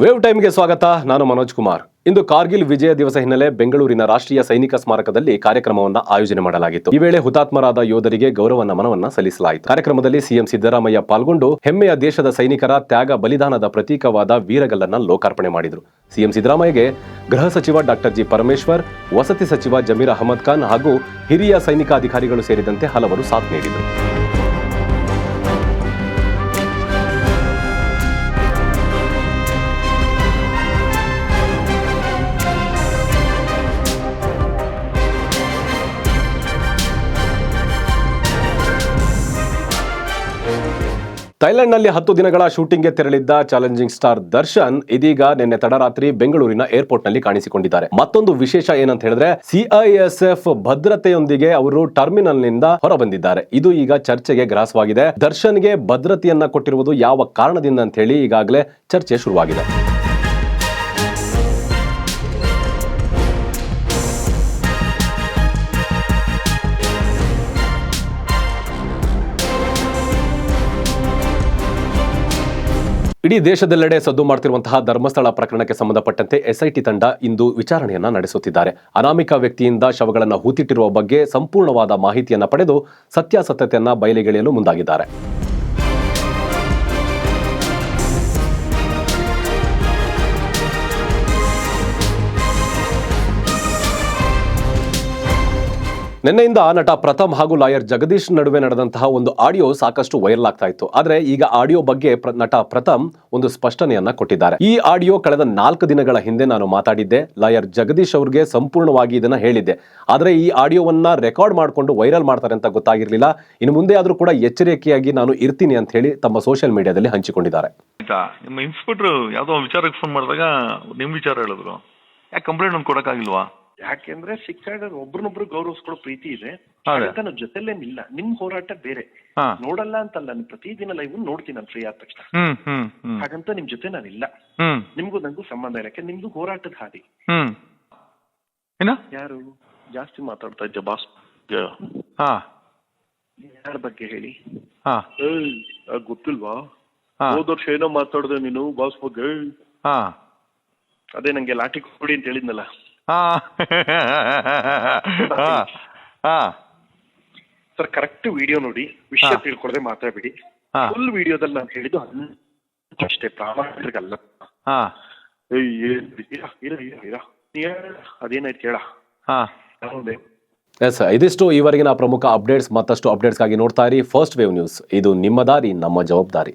Wave ಟೈಮ್ಗೆ ಸ್ವಾಗತ. ನಾನು ಮನೋಜ್ ಕುಮಾರ್. ಇಂದು ಕಾರ್ಗಿಲ್ ವಿಜಯ ದಿವಸ ಹಿನ್ನೆಲೆ ಬೆಂಗಳೂರಿನ ರಾಷ್ಟ್ರೀಯ ಸೈನಿಕ ಸ್ಮಾರಕದಲ್ಲಿ ಕಾರ್ಯಕ್ರಮವನ್ನು ಆಯೋಜನೆ ಮಾಡಲಾಗಿತ್ತು. ಈ ವೇಳೆ ಹುತಾತ್ಮರಾದ ಯೋಧರಿಗೆ ಗೌರವ ನಮನವನ್ನ ಸಲ್ಲಿಸಲಾಯಿತು. ಕಾರ್ಯಕ್ರಮದಲ್ಲಿ ಸಿಎಂ ಸಿದ್ದರಾಮಯ್ಯ ಪಾಲ್ಗೊಂಡು ಹೆಮ್ಮೆಯ ದೇಶದ ಸೈನಿಕರ ತ್ಯಾಗ ಬಲಿದಾನದ ಪ್ರತೀಕವಾದ ವೀರಗಲ್ಲನ್ನ ಲೋಕಾರ್ಪಣೆ ಮಾಡಿದರು. ಸಿಎಂ ಸಿದ್ದರಾಮಯ್ಯಗೆ ಗೃಹ ಸಚಿವ ಡಾಕ್ಟರ್ ಜಿ ಪರಮೇಶ್ವರ್, ವಸತಿ ಸಚಿವ ಜಮೀರ್ ಅಹಮದ್ ಖಾನ್ ಹಾಗೂ ಹಿರಿಯ ಸೈನಿಕ ಅಧಿಕಾರಿಗಳು ಸೇರಿದಂತೆ ಹಲವರು ಸಾಥ್ ನೀಡಿದರು. ಥೈಲ್ಯಾಂಡ್ನಲ್ಲಿ ಹತ್ತು ದಿನಗಳ ಶೂಟಿಂಗ್ಗೆ ತೆರಳಿದ್ದ ಚಾಲೆಂಜಿಂಗ್ ಸ್ಟಾರ್ ದರ್ಶನ್ ಇದೀಗ ನಿನ್ನೆ ತಡರಾತ್ರಿ ಬೆಂಗಳೂರಿನ ಏರ್ಪೋರ್ಟ್ನಲ್ಲಿ ಕಾಣಿಸಿಕೊಂಡಿದ್ದಾರೆ. ಮತ್ತೊಂದು ವಿಶೇಷ ಏನಂತ ಹೇಳಿದ್ರೆ ಸಿಐಎಸ್ಎಫ್ ಭದ್ರತೆಯೊಂದಿಗೆ ಅವರು ಟರ್ಮಿನಲ್ ಟರ್ಮಿನಲ್ನಿಂದ ಹೊರಬಂದಿದ್ದಾರೆ. ಇದು ಈಗ ಚರ್ಚೆಗೆ ಗ್ರಾಸವಾಗಿದೆ. ದರ್ಶನ್ಗೆ ಭದ್ರತೆಯನ್ನ ಕೊಟ್ಟಿರುವುದು ಯಾವ ಕಾರಣದಿಂದ ಅಂತ ಹೇಳಿ ಈಗಾಗಲೇ ಚರ್ಚೆ ಶುರುವಾಗಿದೆ. ಇಡೀ ದೇಶದೆಲ್ಲೆಡೆ ಸದ್ದು ಮಾಡ್ತಿರುವಂತಹ ಧರ್ಮಸ್ಥಳ ಪ್ರಕರಣಕ್ಕೆ ಸಂಬಂಧಪಟ್ಟಂತೆ ಎಸ್ಐಟಿ ತಂಡ ಇಂದು ವಿಚಾರಣೆಯನ್ನ ನಡೆಸುತ್ತಿದ್ದಾರೆ. ಅನಾಮಿಕ ವ್ಯಕ್ತಿಯಿಂದ ಶವಗಳನ್ನು ಹೂತಿಟ್ಟಿರುವ ಬಗ್ಗೆ ಸಂಪೂರ್ಣವಾದ ಮಾಹಿತಿಯನ್ನ ಪಡೆದು ಸತ್ಯಾಸತ್ಯತೆಯನ್ನ ಬಯಲಿಗೆಳೆಯಲು ಮುಂದಾಗಿದ್ದಾರೆ. ನಿನ್ನೆಯಿಂದ ನಟ ಪ್ರಥಮ್ ಹಾಗೂ ಲಾಯರ್ ಜಗದೀಶ್ ನಡುವೆ ನಡೆದಂತಹ ಒಂದು ಆಡಿಯೋ ಸಾಕಷ್ಟು ವೈರಲ್ ಆಗ್ತಾ ಇತ್ತು. ಆದ್ರೆ ಈಗ ಆಡಿಯೋ ಬಗ್ಗೆ ನಟ ಪ್ರಥಮ್ ಒಂದು ಸ್ಪಷ್ಟನೆಯನ್ನ ಕೊಟ್ಟಿದ್ದಾರೆ. ಈ ಆಡಿಯೋ ಕಳೆದ ನಾಲ್ಕು ದಿನಗಳ ಹಿಂದೆ ನಾನು ಮಾತಾಡಿದ್ದೆ. ಲಾಯರ್ ಜಗದೀಶ್ ಅವ್ರಿಗೆ ಸಂಪೂರ್ಣವಾಗಿ ಇದನ್ನ ಹೇಳಿದ್ದೆ. ಆದ್ರೆ ಈ ಆಡಿಯೋವನ್ನ ರೆಕಾರ್ಡ್ ಮಾಡಿಕೊಂಡು ವೈರಲ್ ಮಾಡ್ತಾರೆ ಅಂತ ಗೊತ್ತಾಗಿರ್ಲಿಲ್ಲ. ಇನ್ನು ಮುಂದೆ ಆದ್ರೂ ಕೂಡ ಎಚ್ಚರಿಕೆಯಾಗಿ ನಾನು ಇರ್ತೀನಿ ಅಂತ ಹೇಳಿ ತಮ್ಮ ಸೋಷಿಯಲ್ ಮೀಡಿಯಾದಲ್ಲಿ ಹಂಚಿಕೊಂಡಿದ್ದಾರೆ. ನಿಮ್ಮ ಇನ್ಸ್ಪೆಕ್ಟ್ರು ಯಾವ್ದೋ ವಿಚಾರಕ್ಕೆ ಫೋನ್ ಮಾಡಿದಾಗ ನಿಮ್ ವಿಚಾರ ಹೇಳಿದ್ರು. ಯಾಕೆ ಕಂಪ್ಲೇಂಟ್ ಒಂದು ಕೊಡಕ್ಕಾಗಿಲ್ವಾ? ಯಾಕೆಂದ್ರೆ ಶಿಕ್ಷಕರು ಒಬ್ರನ್ನೊಬ್ರು ಗೌರವಿಸ್ಕೊಳ್ಳೋ ಪ್ರೀತಿ ಇದೆ. ಹೌದಾ? ಹಾಗಂತ ಇಲ್ಲ. ನಿಮ್ ಹೋರಾಟ ಬೇರೆ. ನೋಡಲ್ಲ ಅಂತಲ್ಲ ನಾನು ಪ್ರತಿದಿನ ಲೈವ್ ನೋಡ್ತೀನಿ ನಾನು ಫ್ರೀ ಆದ ತಕ್ಷಣ. ಹಾಗಂತ ನಿಮ್ ಜೊತೆ ನಾನಿಲ್ಲ ಇಲ್ಲ. ನಿಮ್ಗೂ ನಂಗೂ ಸಂಬಂಧ ಇಲ್ಲ. ಯಾಕೆ ನಿಮ್ದು ಹೋರಾಟದ ಹಾದಿ. ಯಾರು? ಜಾಸ್ತಿ ಮಾತಾಡ್ತಾ ಇದ್ದ ಬಾಸ್ ಯಾರ ಬಗ್ಗೆ ಹೇಳಿ? ಗೊತ್ತಿಲ್ವಾ? ಹೋದ ವರ್ಷ ಏನೋ ಮಾತಾಡ್ದೆ ನೀನು ಬಾಸ್ ಬಗ್ಗೆ. ಅದೇ ನಂಗೆ ಲಾಠಿ ಕೊಡಿ ಅಂತ ಹೇಳಿದ್ನಲ್ಲ. ಸರ್ ಕರೆಕ್ಟ್ ವಿಡಿಯೋ ನೋಡಿ ವಿಷಯ ಹಾ. ತಿಳ್ಕೊಡದೆ ಮಾತಾಡ್ಬಿಡಿ. ಹಾ. ಫುಲ್ ವಿಡಿಯೋದಲ್ಲಿ ನಾನು ಹೇಳಿದ್ದು ಅಷ್ಟೇ ಪ್ರಾಮಾಣಿಕರಿಗಲ್ಲ. ಅದೇನಾಯ್ತು ಕೇಳ. ಎಸ್ ಇದಿಷ್ಟು ಈವರೆಗಿನ ಪ್ರಮುಖ ಅಪ್ಡೇಟ್ಸ್ ಮತ್ತಷ್ಟು ಅಪ್ಡೇಟ್ಸ್ಗಾಗಿ ನೋಡ್ತಾ ಇರಿ. ಫಸ್ಟ್ ವೇವ್ ನ್ಯೂಸ್ ಇದು ನಿಮ್ಮ ದಾರಿ ನಮ್ಮ ಜವಾಬ್ದಾರಿ.